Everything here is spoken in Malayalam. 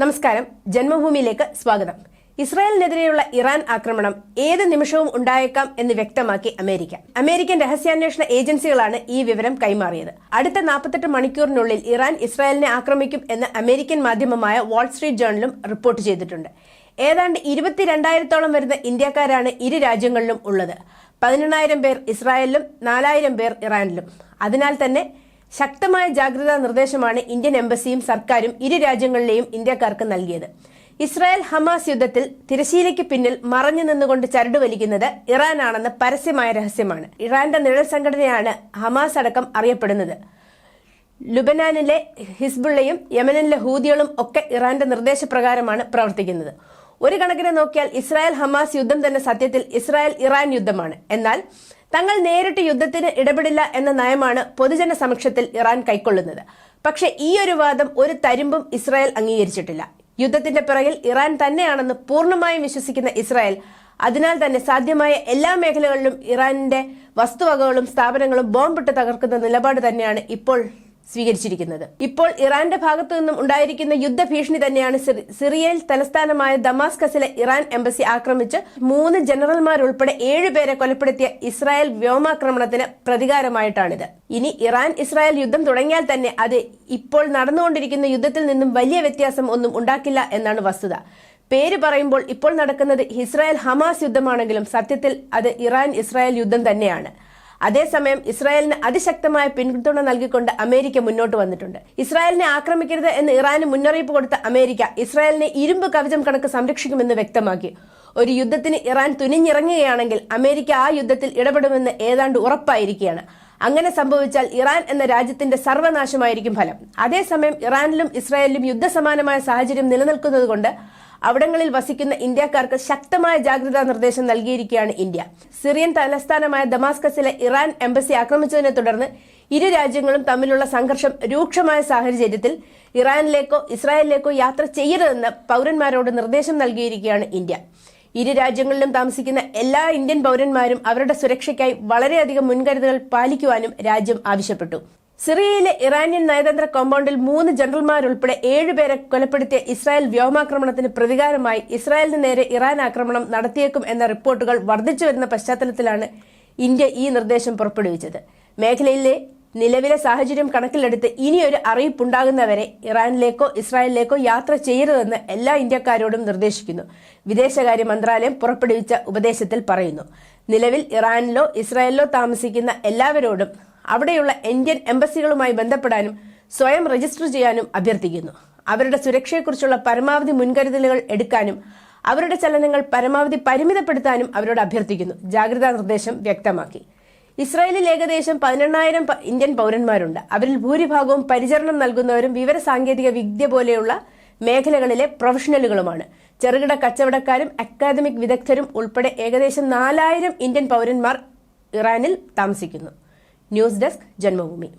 നമസ്കാരം. ജന്മഭൂമിയിലേക്ക് സ്വാഗതം. ഇസ്രായേലിനെതിരെയുള്ള ഇറാൻ ആക്രമണം ഏത് നിമിഷവും ഉണ്ടായേക്കാം എന്ന് വ്യക്തമാക്കി അമേരിക്ക. അമേരിക്കൻ രഹസ്യാന്വേഷണ ഏജൻസികളാണ് ഈ വിവരം കൈമാറിയത്. അടുത്ത നാൽപ്പത്തെട്ട് മണിക്കൂറിനുള്ളിൽ ഇറാൻ ഇസ്രായേലിനെ ആക്രമിക്കും എന്ന് അമേരിക്കൻ മാധ്യമമായ വാൾസ്ട്രീറ്റ് ജേണലും റിപ്പോർട്ട് ചെയ്തിട്ടുണ്ട്. ഏതാണ്ട് ഇരുപത്തിരണ്ടായിരത്തോളം വരുന്ന ഇന്ത്യക്കാരാണ് ഇരു രാജ്യങ്ങളിലും ഉള്ളത്. പതിനെണ്ണായിരം പേർ ഇസ്രായേലിലും നാലായിരം പേർ ഇറാനിലും. അതിനാൽ തന്നെ ശക്തമായ ജാഗ്രതാ നിർദ്ദേശമാണ് ഇന്ത്യൻ എംബസിയും സർക്കാരും ഇരു രാജ്യങ്ങളിലെയും ഇന്ത്യക്കാർക്ക് നൽകിയത്. ഇസ്രായേൽ ഹമാസ് യുദ്ധത്തിൽ തിരശീലയ്ക്ക് പിന്നിൽ മറഞ്ഞു നിന്നുകൊണ്ട് ചരടുവലിക്കുന്നത് ഇറാനാണെന്ന് പരസ്യമായ രഹസ്യമാണ്. ഇറാന്റെ നിഴൽ സംഘടനയാണ് ഹമാസ് അടക്കം അറിയപ്പെടുന്നത്. ലുബനാനിലെ ഹിസ്ബുള്ളയും യമനിലെ ഹൂതികളും ഒക്കെ ഇറാന്റെ നിർദ്ദേശപ്രകാരമാണ് പ്രവർത്തിക്കുന്നത്. ഒരു കണക്കിന് നോക്കിയാൽ ഇസ്രായേൽ ഹമാസ് യുദ്ധം തന്നെ സത്യത്തിൽ ഇസ്രായേൽ ഇറാൻ യുദ്ധമാണ്. എന്നാൽ തങ്ങൾ നേരിട്ട് യുദ്ധത്തിന് ഇടപെടില്ല എന്ന നയമാണ് പൊതുജന സമക്ഷത്തിൽ ഇറാൻ കൈക്കൊള്ളുന്നത്. പക്ഷെ ഈ ഒരു വാദം ഒരു തരിമ്പും ഇസ്രായേൽ അംഗീകരിച്ചിട്ടില്ല. യുദ്ധത്തിന്റെ പിറകിൽ ഇറാൻ തന്നെയാണെന്ന് പൂർണമായും വിശ്വസിക്കുന്ന ഇസ്രായേൽ അതിനാൽ തന്നെ സാധ്യമായ എല്ലാ മേഖലകളിലും ഇറാന്റെ വസ്തുവകകളും സ്ഥാപനങ്ങളും ബോംബിട്ട് തകർക്കുന്ന നിലപാട് തന്നെയാണ് ഇപ്പോൾ സ്വീകരിച്ചിരിക്കുന്നത്. ഇപ്പോൾ ഇറാന്റെ ഭാഗത്തു നിന്നും ഉണ്ടായിരിക്കുന്ന യുദ്ധഭീഷണി തന്നെയാണ് സിറിയയിൽ തലസ്ഥാനമായ ദമാസ്കസിലെ ഇറാൻ എംബസി ആക്രമിച്ച് മൂന്ന് ജനറൽമാരുൾപ്പെടെ ഏഴുപേരെ കൊലപ്പെടുത്തിയ ഇസ്രായേൽ വ്യോമാക്രമണത്തിന് പ്രതികാരമായിട്ടാണിത്. ഇനി ഇറാൻ ഇസ്രായേൽ യുദ്ധം തുടങ്ങിയാൽ തന്നെ അത് ഇപ്പോൾ നടന്നുകൊണ്ടിരിക്കുന്ന യുദ്ധത്തിൽ നിന്നും വലിയ വ്യത്യാസം ഒന്നും ഉണ്ടാക്കില്ല എന്നാണ് വസ്തുത. പേര് പറയുമ്പോൾ ഇപ്പോൾ നടക്കുന്നത് ഇസ്രായേൽ ഹമാസ് യുദ്ധമാണെങ്കിലും സത്യത്തിൽ അത് ഇറാൻ ഇസ്രായേൽ യുദ്ധം തന്നെയാണ്. അതേസമയം ഇസ്രായേലിന് അതിശക്തമായ പിന്തുണ നൽകിക്കൊണ്ട് അമേരിക്ക മുന്നോട്ട് വന്നിട്ടുണ്ട്. ഇസ്രായേലിനെ ആക്രമിക്കരുത് എന്ന് ഇറാന് മുന്നറിയിപ്പ് കൊടുത്ത അമേരിക്ക ഇസ്രായേലിനെ ഇരുമ്പ് കവചം കണക്ക് സംരക്ഷിക്കുമെന്ന് വ്യക്തമാക്കി. ഒരു യുദ്ധത്തിന് ഇറാൻ തുനിഞ്ഞിറങ്ങുകയാണെങ്കിൽ അമേരിക്ക ആ യുദ്ധത്തിൽ ഇടപെടുമെന്ന് ഏതാണ്ട് ഉറപ്പായിരിക്കുകയാണ്. അങ്ങനെ സംഭവിച്ചാൽ ഇറാൻ എന്ന രാജ്യത്തിന്റെ സർവനാശമായിരിക്കും ഫലം. അതേസമയം ഇറാനിലും ഇസ്രായേലിലും യുദ്ധസമാനമായ സാഹചര്യം നിലനിൽക്കുന്നതുകൊണ്ട് അവിടങ്ങളിൽ വസിക്കുന്ന ഇന്ത്യക്കാർക്ക് ശക്തമായ ജാഗ്രതാ നിർദ്ദേശം നൽകിയിരിക്കുകയാണ് ഇന്ത്യ. സിറിയൻ തലസ്ഥാനമായ ദമാസ്കസിലെ ഇറാൻ എംബസി ആക്രമിച്ചതിനെ തുടർന്ന് ഇരു രാജ്യങ്ങളും തമ്മിലുള്ള സംഘർഷം രൂക്ഷമായ സാഹചര്യത്തിൽ ഇറാനിലേക്കോ ഇസ്രായേലിലേക്കോ യാത്ര ചെയ്യരുതെന്ന് പൗരന്മാരോട് നിർദ്ദേശം നൽകിയിരിക്കുകയാണ് ഇന്ത്യ. ഇരു രാജ്യങ്ങളിലും താമസിക്കുന്ന എല്ലാ ഇന്ത്യൻ പൗരന്മാരും അവരുടെ സുരക്ഷയ്ക്കായി വളരെയധികം മുൻകരുതലുകൾ പാലിക്കുവാനും രാജ്യം ആവശ്യപ്പെട്ടു. സിറിയയിലെ ഇറാനിയൻ നയതന്ത്ര കോമ്പൗണ്ടിൽ മൂന്ന് ജനറൽമാരുൾപ്പെടെ ഏഴുപേരെ കൊലപ്പെടുത്തിയ ഇസ്രായേൽ വ്യോമാക്രമണത്തിന് പ്രതികാരമായി ഇസ്രായേലിന് നേരെ ഇറാൻ ആക്രമണം നടത്തിയേക്കും എന്ന റിപ്പോർട്ടുകൾ വർദ്ധിച്ചു വരുന്ന പശ്ചാത്തലത്തിലാണ് ഇന്ത്യ ഈ നിർദ്ദേശം പുറപ്പെടുവിച്ചത്. മേഖലയിലെ നിലവിലെ സാഹചര്യം കണക്കിലെടുത്ത് ഇനിയൊരു അറിയിപ്പുണ്ടാകുന്നവരെ ഇറാനിലേക്കോ ഇസ്രായേലിലേക്കോ യാത്ര ചെയ്യരുതെന്ന് എല്ലാ ഇന്ത്യക്കാരോടും നിർദ്ദേശിക്കുന്നു. വിദേശകാര്യ മന്ത്രാലയം പുറപ്പെടുവിച്ച ഉപദേശത്തിൽ പറയുന്നു. നിലവിൽ ഇറാനിലോ ഇസ്രായേലിലോ താമസിക്കുന്ന എല്ലാവരോടും അവിടെയുള്ള ഇന്ത്യൻ എംബസികളുമായി ബന്ധപ്പെടാനും സ്വയം രജിസ്റ്റർ ചെയ്യാനും അഭ്യർത്ഥിക്കുന്നു. അവരുടെ സുരക്ഷയെക്കുറിച്ചുള്ള പരമാവധി മുൻകരുതലുകൾ എടുക്കാനും അവരുടെ ചലനങ്ങൾ പരമാവധി പരിമിതപ്പെടുത്താനും അവരോട് അഭ്യർത്ഥിക്കുന്നു. ജാഗ്രതാ നിർദ്ദേശം വ്യക്തമാക്കി. ഇസ്രായേലിൽ ഏകദേശം പതിനെണ്ണായിരം ഇന്ത്യൻ പൗരന്മാരുണ്ട്. അവരിൽ ഭൂരിഭാഗവും പരിചരണം നൽകുന്നവരും വിവര സാങ്കേതിക വിദ്യ പോലെയുള്ള മേഖലകളിലെ പ്രൊഫഷണലുകളുമാണ്. ചെറുകിട കച്ചവടക്കാരും അക്കാദമിക് വിദഗ്ധരും ഉൾപ്പെടെ ഏകദേശം നാലായിരം ഇന്ത്യൻ പൗരന്മാർ ഇറാനിൽ താമസിക്കുന്നു. News desk Janmabhumi.